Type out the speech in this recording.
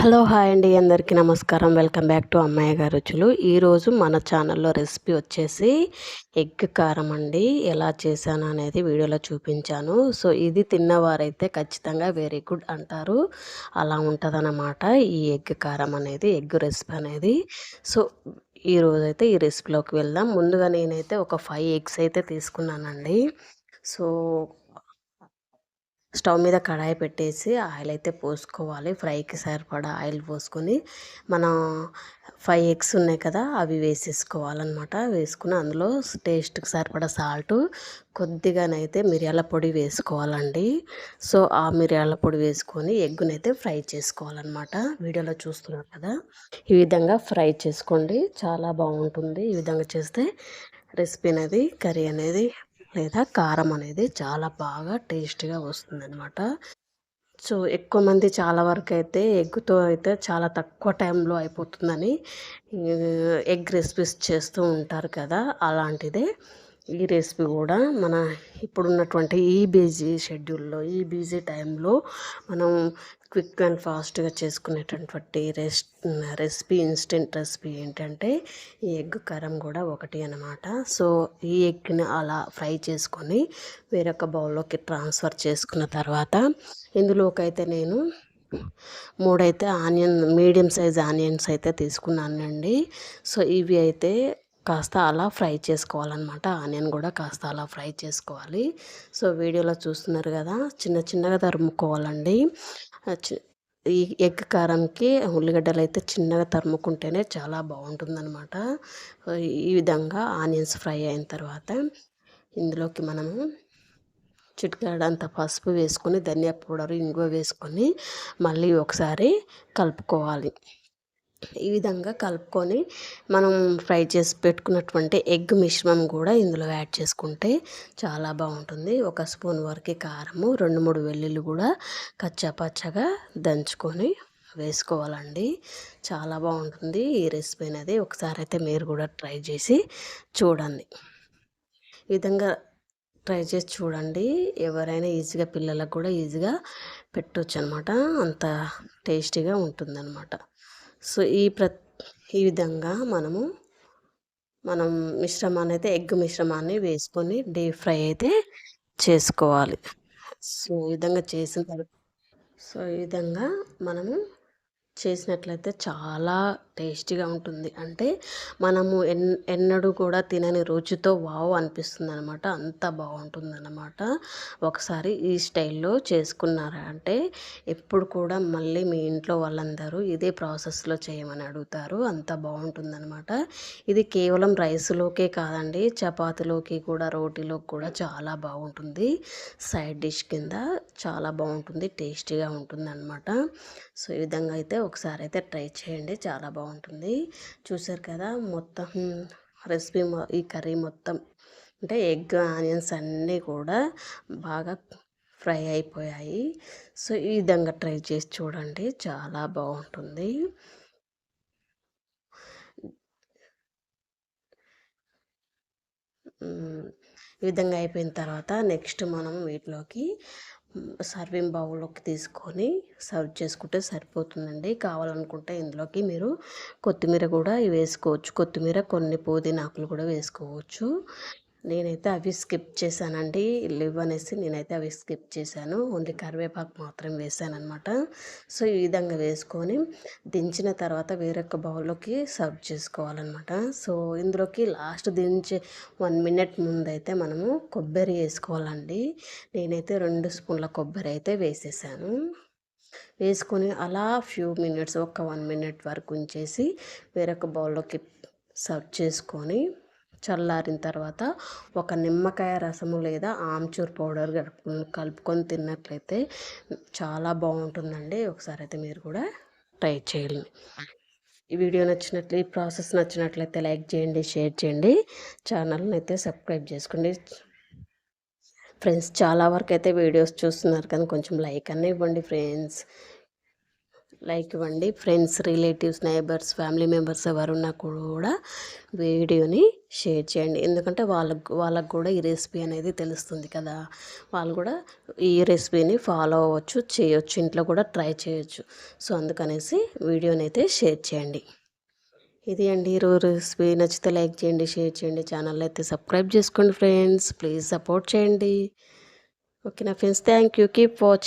Hello hi అండి అందరికీ నమస్కారం. వెల్కమ్ బ్యాక్ టు అమ్మాయి గారు రుచులు. ఈరోజు మన ఛానల్లో రెసిపీ వచ్చేసి ఎగ్ కారం అండి. ఎలా చేశాను అనేది వీడియోలో చూపించాను. సో ఇది తిన్నవారైతే ఖచ్చితంగా వెరీ గుడ్ అంటారు. అలా ఉంటుందన్నమాట ఈ ఎగ్ కారం అనేది ఎగ్ రెసిపీ అనేది. సో ఈ రోజైతే ఈ రెసిపీలోకి వెళ్దాం. ముందుగా నేనైతే ఒక ఫైవ్ ఎగ్స్ అయితే తీసుకున్నానండి. సో స్టవ్ మీద కడాయి పెట్టేసి ఆయిల్ అయితే పోసుకోవాలి. ఫ్రైకి సరిపడా ఆయిల్ పోసుకొని మనం ఫైవ్ ఎగ్స్ ఉన్నాయి కదా అవి వేసేసుకోవాలన్నమాట. వేసుకుని అందులో టేస్ట్కి సరిపడా సాల్ట్ కొద్దిగానైతే మిరియాల పొడి వేసుకోవాలండి. సో ఆ మిరియాల పొడి వేసుకొని ఎగ్గునైతే ఫ్రై చేసుకోవాలన్నమాట. వీడియోలో చూస్తున్నారు కదా ఈ విధంగా ఫ్రై చేసుకోండి. చాలా బాగుంటుంది. ఈ విధంగా చేస్తే రెసిపీ అనేది కర్రీ అనేది లేదా కారం అనేది చాలా బాగా టేస్ట్గా వస్తుంది అనమాట సో ఎక్కువ మంది చాలా వరకు అయితే ఎగ్తో అయితే చాలా తక్కువ టైంలో అయిపోతుందని ఎగ్ రెసిపీస్ చేస్తూ ఉంటారు కదా అలాంటిదే. ఈ రెసిపీ కూడా మన ఇప్పుడున్నటువంటి ఈ బిజీ షెడ్యూల్లో ఈ బిజీ టైంలో మనం క్విక్ అండ్ ఫాస్ట్గా చేసుకునేటటువంటి రెస్ రెసిపీ ఇన్స్టెంట్ రెసిపీ ఏంటంటే ఈ ఎగ్ కారం కూడా ఒకటి అనమాట సో ఈ ఎగ్ని అలా ఫ్రై చేసుకొని వేరొక బౌల్లోకి ట్రాన్స్ఫర్ చేసుకున్న తర్వాత ఇందులోకైతే నేను మూడైతే ఆనియన్ మీడియం సైజ్ ఆనియన్స్ అయితే తీసుకున్నానండి. సో ఇవి అయితే కాస్త అలా ఫ్రై చేసుకోవాలన్నమాట. ఆనియన్ కూడా కాస్త అలా ఫ్రై చేసుకోవాలి. సో వీడియోలో చూస్తున్నారు కదా చిన్న చిన్నగా తరుముకోవాలండి. ఈ ఎగ్ కారంకి ఉల్లిగడ్డలు అయితే చిన్నగా తరుముకుంటేనే చాలా బాగుంటుందన్నమాట. ఈ విధంగా ఆనియన్స్ ఫ్రై అయిన తర్వాత ఇందులోకి మనము చిటికాడంత పసుపు వేసుకొని ధనియా పౌడర్ ఇంగువ వేసుకొని మళ్ళీ ఒకసారి కలుపుకోవాలి. ఈ విధంగా కలుపుకొని మనం ఫ్రై చేసి పెట్టుకున్నటువంటి ఎగ్ మిశ్రమం కూడా ఇందులో యాడ్ చేసుకుంటే చాలా బాగుంటుంది. ఒక స్పూన్ వరకు కారము రెండు మూడు వెల్లుల్లి కూడా కచ్చాపచ్చగా దంచుకొని వేసుకోవాలండి. చాలా బాగుంటుంది ఈ రెసిపీ అనేది. ఒకసారి అయితే మీరు కూడా ట్రై చేసి చూడండి. ఈ విధంగా ట్రై చేసి చూడండి. ఎవరైనా ఈజీగా పిల్లలకు కూడా ఈజీగా పెట్టవచ్చు అనమాట అంత టేస్టీగా ఉంటుందన్నమాట. సో ఈ ప్ర ఈ విధంగా మనము మనం మిశ్రమాన్ని అయితే ఎగ్ మిశ్రమాన్ని వేసుకొని డీప్ ఫ్రై అయితే చేసుకోవాలి. సో ఈ విధంగా చేసిన తర్వాత సో ఈ విధంగా మనము చేసినట్లయితే చాలా టేస్టీగా ఉంటుంది. అంటే మనము ఎన్ ఎన్నడూ కూడా తినని రుచితో వావ్ అనిపిస్తుంది అనమాట అంత బాగుంటుంది అనమాట ఒకసారి ఈ స్టైల్లో చేసుకున్నారా అంటే ఎప్పుడు కూడా మళ్ళీ మీ ఇంట్లో వాళ్ళందరూ ఇదే ప్రాసెస్లో చేయమని అడుగుతారు. అంత బాగుంటుంది అనమాట ఇది కేవలం రైస్లోకే కాదండి చపాతీలోకి కూడా రోటీలోకి కూడా చాలా బాగుంటుంది. సైడ్ డిష్ కింద చాలా బాగుంటుంది టేస్టీగా ఉంటుంది అనమాట సో ఈ విధంగా అయితే ఒకసారి అయితే ట్రై చేయండి. చాలా బాగుంటుంది. బాగుంటుంది. చూసారు కదా మొత్తం రెసిపీ ఈ కర్రీ మొత్తం. అంటే ఎగ్ ఆనియన్స్ అన్నీ కూడా బాగా ఫ్రై అయిపోయాయి. సో ఈ విధంగా ట్రై చేసి చూడండి. చాలా బాగుంటుంది. ఈ విధంగా అయిపోయిన తర్వాత నెక్స్ట్ మనం వీటిలోకి సర్వింగ్ బౌల్లోకి తీసుకొని సర్వ్ చేసుకుంటే సరిపోతుందండి. కావాలనుకుంటే ఇందులోకి మీరు కొత్తిమీర కూడా వేసుకోవచ్చు. కొత్తిమీర కొన్ని పుదీనాకులు కూడా వేసుకోవచ్చు. నేనైతే అవి స్కిప్ చేశానండి. లివ్ అనేసి నేనైతే అవి స్కిప్ చేశాను. ఓన్లీ కరివేపాకు మాత్రం వేసాను అనమాట సో ఈ విధంగా వేసుకొని దించిన తర్వాత వేరొక బౌల్లోకి సర్వ్ చేసుకోవాలన్నమాట. సో ఇందులోకి లాస్ట్ దించే వన్ మినిట్ ముందైతే మనము కొబ్బరి వేసుకోవాలండి. నేనైతే రెండు స్పూన్ల కొబ్బరి అయితే వేసేసాను. వేసుకొని అలా ఫ్యూ మినిట్స్ ఒక వన్ మినిట్ వరకు ఉంచేసి వేరొక బౌల్లోకి సర్వ్ చేసుకొని చల్లారిన తర్వాత ఒక నిమ్మకాయ రసము లేదా ఆమ్చూర్ పౌడర్ కలుపుకొని తిన్నట్లయితే చాలా బాగుంటుందండి. ఒకసారి అయితే మీరు కూడా ట్రై చేయండి. ఈ వీడియో నచ్చినట్లు ఈ ప్రాసెస్ నచ్చినట్లయితే లైక్ చేయండి షేర్ చేయండి. ఛానల్ని అయితే సబ్స్క్రైబ్ చేసుకోండి. ఫ్రెండ్స్ చాలా వరకు అయితే వీడియోస్ చూస్తున్నారు కానీ కొంచెం లైక్ అన్నీ ఇవ్వండి ఫ్రెండ్స్. లైక్ ఇవ్వండి. Friends relatives neighbours family members ఎవరున్నా కూడా వీడియోని షేర్ చేయండి. ఎందుకంటే వాళ్ళకు వాళ్ళకు కూడా ఈ రెసిపీ అనేది తెలుస్తుంది కదా. వాళ్ళు కూడా ఈ రెసిపీని ఫాలో అవ్వచ్చు చేయొచ్చు ఇంట్లో కూడా ట్రై చేయొచ్చు. సో అందుకనేసి వీడియోని అయితే షేర్ చేయండి. ఇది అండి ఈరోజు రెసిపీ. నచ్చితే లైక్ చేయండి షేర్ చేయండి ఛానల్ అయితే సబ్స్క్రైబ్ చేసుకోండి ఫ్రెండ్స్. ప్లీజ్ సపోర్ట్ చేయండి. ఓకే నా friends thank you. Keep watch